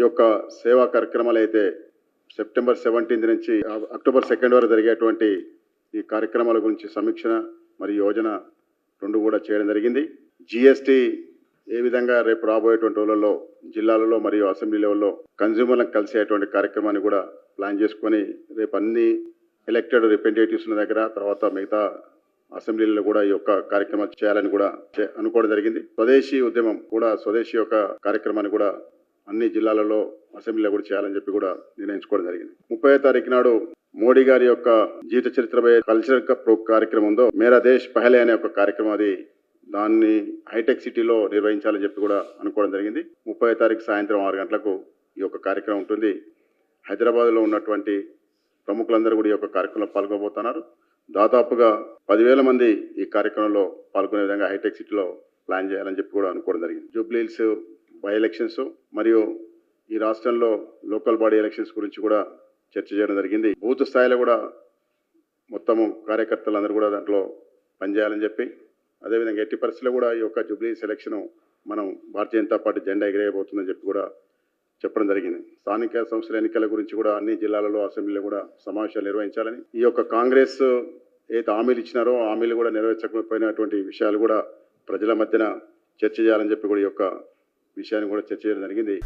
ఈ యొక్క సేవా కార్యక్రమాలు అయితే సెప్టెంబర్ సెవెంటీన్త్ నుంచి అక్టోబర్ సెకండ్ వరకు జరిగేటువంటి ఈ కార్యక్రమాల గురించి సమీక్షణ మరియు యోజన రెండు కూడా చేయడం జరిగింది. జిఎస్టీ ఏ విధంగా రేపు రాబోయేటువంటి రోజులలో జిల్లాలలో మరియు అసెంబ్లీ లెవెల్లో కన్జ్యూమర్లకు కలిసేటువంటి కార్యక్రమాన్ని కూడా ప్లాన్ చేసుకొని రేపు అన్ని ఎలక్టెడ్ రిప్రజెంటేటివ్స్ దగ్గర తర్వాత మిగతా అసెంబ్లీలో కూడా ఈ యొక్క కార్యక్రమాలు చేయాలని కూడా చే- అనుకోవడం జరిగింది. స్వదేశీ ఉద్యమం కూడా స్వదేశీ యొక్క కార్యక్రమాన్ని కూడా అన్ని జిల్లాలలో అసెంబ్లీలో కూడా చేయాలని చెప్పి కూడా నిర్ణయించుకోవడం జరిగింది. ముప్పై తారీఖు నాడు మోడీ గారి యొక్క జీవిత చరిత్రపై కల్చరల్ కార్యక్రమం ఉందో మేరా దేశ్ పహలే అనే ఒక కార్యక్రమం అది దాన్ని హైటెక్ సిటీలో నిర్వహించాలని చెప్పి కూడా అనుకోవడం జరిగింది. ముప్పై తారీఖు సాయంత్రం ఆరు గంటలకు ఈ యొక్క కార్యక్రమం ఉంటుంది. హైదరాబాద్లో ఉన్నటువంటి ప్రముఖులందరూ కూడా ఈ యొక్క కార్యక్రమంలో పాల్గొబోతున్నారు దాదాపుగా పదివేల మంది ఈ కార్యక్రమంలో పాల్గొనే విధంగా హైటెక్ సిటీలో ప్లాన్ చేయాలని చెప్పి కూడా అనుకోవడం జరిగింది. జూబ్లీహిల్స్ బై ఎలక్షన్స్ మరియు ఈ రాష్ట్రంలో లోకల్ బాడీ ఎలక్షన్స్ గురించి కూడా చర్చ చేయడం జరిగింది. బూత్ స్థాయిలో కూడా మొత్తము కార్యకర్తలందరూ కూడా దాంట్లో పనిచేయాలని చెప్పి అదేవిధంగా ఎట్టి పరిస్థితుల్లో కూడా ఈ యొక్క జూబ్లీ సెలక్షన్ మనం భారతీయ జనతా పార్టీ జెండా ఎగిరేయబోతుందని చెప్పి కూడా చెప్పడం జరిగింది. స్థానిక సంస్థల ఎన్నికల గురించి కూడా అన్ని జిల్లాలలో అసెంబ్లీలో కూడా సమావేశాలు నిర్వహించాలని ఈ యొక్క కాంగ్రెస్ ఏదైతే హామీలు ఇచ్చినారో హామీలు కూడా నెరవేర్చకపోయినటువంటి విషయాలు కూడా ప్రజల మధ్యన చర్చ చేయాలని చెప్పి కూడా ఈ యొక్క విషయాన్ని కూడా చర్చ చేయడం జరిగింది.